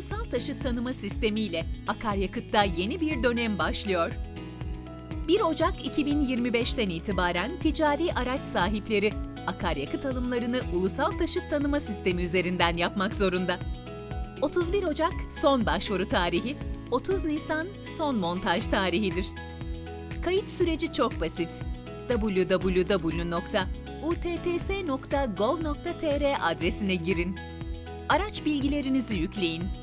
Ulusal taşıt tanıma sistemiyle akaryakıtta yeni bir dönem başlıyor. 1 Ocak 2025'ten itibaren ticari araç sahipleri akaryakıt alımlarını ulusal taşıt tanıma sistemi üzerinden yapmak zorunda. 31 Ocak son başvuru tarihi, 30 Nisan son montaj tarihidir. Kayıt süreci çok basit. www.utts.gov.tr adresine girin. Araç bilgilerinizi yükleyin.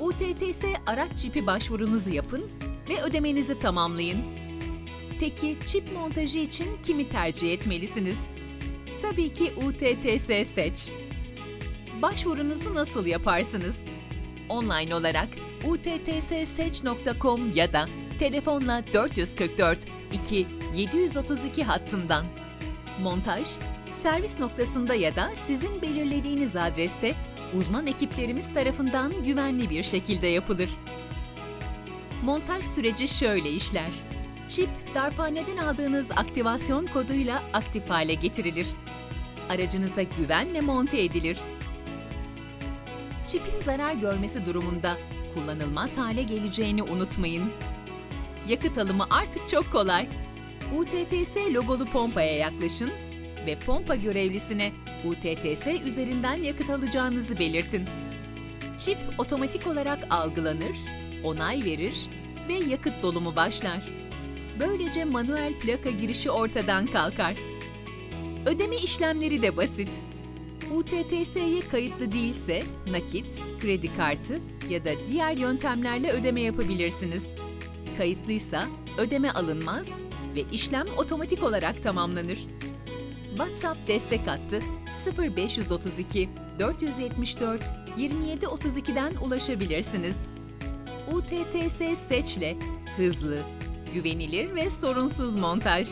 UTTS araç çipi başvurunuzu yapın ve ödemenizi tamamlayın. Peki çip montajı için kimi tercih etmelisiniz? Tabii ki UTTS seç. Başvurunuzu nasıl yaparsınız? Online olarak uttseç.com ya da telefonla 444 2 732 hattından. Montaj, servis noktasında ya da sizin belirlediğiniz adreste uzman ekiplerimiz tarafından güvenli bir şekilde yapılır. Montaj süreci şöyle işler. Çip, darphaneden aldığınız aktivasyon koduyla aktif hale getirilir. Aracınıza güvenle monte edilir. Çipin zarar görmesi durumunda kullanılmaz hale geleceğini unutmayın. Yakıt alımı artık çok kolay. UTTS logolu pompaya yaklaşın ve pompa görevlisine UTTS üzerinden yakıt alacağınızı belirtin. Çip otomatik olarak algılanır, onay verir ve yakıt dolumu başlar. Böylece manuel plaka girişi ortadan kalkar. Ödeme işlemleri de basit. UTTS'ye kayıtlı değilse nakit, kredi kartı ya da diğer yöntemlerle ödeme yapabilirsiniz. Kayıtlıysa ödeme alınmaz ve işlem otomatik olarak tamamlanır. WhatsApp destek hattı 0532 474 2732'den ulaşabilirsiniz. UTTS Seç'le hızlı, güvenilir ve sorunsuz montaj.